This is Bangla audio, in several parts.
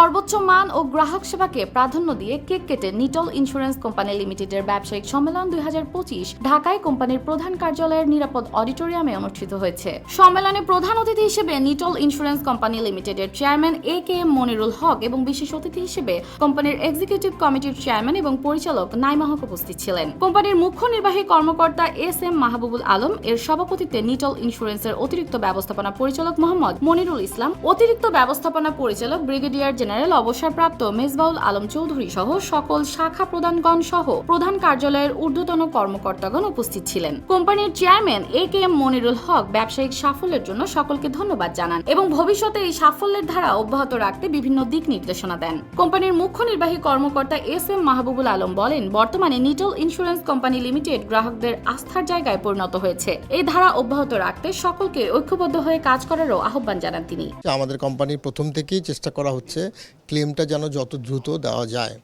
সর্বোচ্চ মান ও গ্রাহক সেবাকে প্রাধান্য দিয়ে কেক কেটে নিটল ইন্স্যুরেন্স কোম্পানি লিমিটেডের ব্যবসায়িক সম্মেলন দুই হাজার পঁচিশ ঢাকায় কোম্পানির প্রধান কার্যালয়ের নিরাপদ অডিটোরিয়ামে অনুষ্ঠিত হয়েছে। সম্মেলনে প্রধান অতিথি হিসেবে নিটল ইন্স্যুরেন্স কোম্পানি লিমিটেডের chairman A K M Monirul Haque এবং বিশেষ অতিথি হিসেবে কোম্পানির এক্সিকিউটিভ কমিটির চেয়ারম্যান এবং পরিচালক নাইমা হক উপস্থিত ছিলেন। কোম্পানির মুখ্য নির্বাহী কর্মকর্তা এস এম মাহবুবুল আলম, এর সভাপতিত্বে নিটল ইন্স্যুরেন্সের অতিরিক্ত ব্যবস্থাপনা পরিচালক মোহাম্মদ মনিরুল ইসলাম, অতিরিক্ত ব্যবস্থাপনা পরিচালক ব্রিগেডিয়ার জেনারেল অবসরপ্রাপ্ত মেজবাউল আলম চৌধুরী সহ সকল শাখা প্রধানগণ সহ প্রধান কার্যালয়ের ঊর্ধ্বতন কর্মকর্তাগণ উপস্থিত ছিলেন। কোম্পানির chairman A K M Monirul Haque ব্যবসায়িক সাফল্যের জন্য সকলকে ধন্যবাদ জানান এবং ভবিষ্যতে এই সাফল্যের ধারা অব্যাহত রাখতে বিভিন্ন দিক নির্দেশনা দেন। কোম্পানির মুখ্য নির্বাহী কর্মকর্তা এস এম মাহবুবুল আলম বলেন, বর্তমানে নিটল ইন্স্যুরেন্স কোম্পানি লিমিটেড গ্রাহকদের আস্থার জায়গায় পরিণত হয়েছে। এই ধারা অব্যাহত রাখতে সকলকে ঐক্যবদ্ধ হয়ে কাজ করারও আহ্বান জানান তিনি। আমাদের কোম্পানির প্রথম থেকেই চেষ্টা করা হচ্ছে ক্লেমটা যেন যত দ্রুত দেওয়া যায়।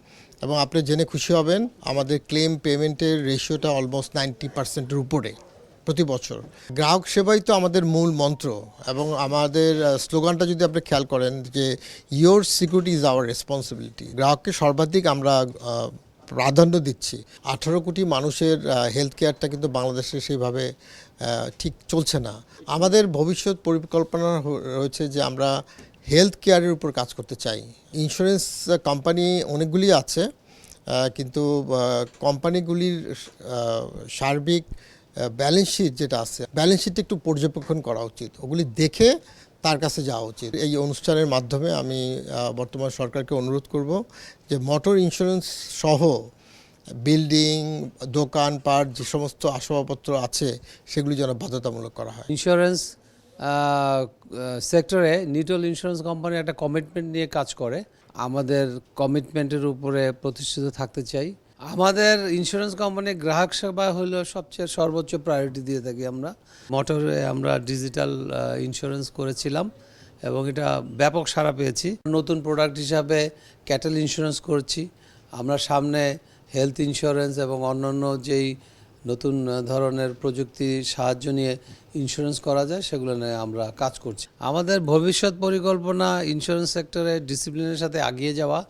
এবং আপনি জেনে খুশি হবেন, আমাদের ক্লেম পেমেন্টের রেশিওটা অলমোস্ট নাইনটি পার্সেন্টের উপরে প্রতি বছর। গ্রাহক সেবাই তো আমাদের মূল মন্ত্র এবং আমাদের স্লোগানটা যদি আপনি খেয়াল করেন যে your security is our responsibility গ্রাহককে সর্বাধিক আমরা প্রাধান্য দিচ্ছি। আঠারো কোটি মানুষের হেলথ কেয়ারটা কিন্তু বাংলাদেশে সেইভাবে ঠিক চলছে না। আমাদের ভবিষ্যৎ পরিকল্পনা রয়েছে যে আমরা হেলথ কেয়ারের উপর কাজ করতে চাই। ইন্স্যুরেন্স কোম্পানি অনেকগুলি আছে কিন্তু কোম্পানিগুলির সার্বিক ব্যালেন্স শিট যেটা আছে ব্যালেন্স শিটটা একটু পর্যবেক্ষণ করা উচিত। ওগুলি দেখে তার কাছে যাওয়া উচিত। এই অনুষ্ঠানের মাধ্যমে আমি বর্তমান সরকারকে অনুরোধ করব যে মোটর ইন্স্যুরেন্স সহ বিল্ডিং দোকানপাট, যে সমস্ত আসবাবপত্র আছে, সেগুলি যেন বাধ্যতামূলক করা হয়। ইন্স্যুরেন্স সেক্টরে নিটল ইন্স্যুরেন্স কোম্পানি একটা কমিটমেন্ট নিয়ে কাজ করে। আমাদের কমিটমেন্টের উপরে প্রতিষ্ঠিত থাকতে চাই। আমাদের ইন্স্যুরেন্স কোম্পানির গ্রাহক সেবা হলো সবচেয়ে সর্বোচ্চ প্রায়োরিটি দিয়ে থাকি আমরা। মোটরে আমরা ডিজিটাল ইন্স্যুরেন্স করেছিলাম এবং এটা ব্যাপক সাড়া পেয়েছি। নতুন প্রোডাক্ট হিসাবে ক্যাটেল ইন্স্যুরেন্স করছি। আমরা সামনে হেলথ ইন্স্যুরেন্স এবং অন্যান্য যেই নতুন ধরনের প্রযুক্তির সাহায্য নিয়ে ইন্স্যুরেন্স করা যায়, সেগুলো নিয়ে আমরা কাজ করছি। আমাদের ভবিষ্যৎ পরিকল্পনা ইন্স্যুরেন্স সেক্টরে ডিসিপ্লিনের সাথে এগিয়ে যাওয়া।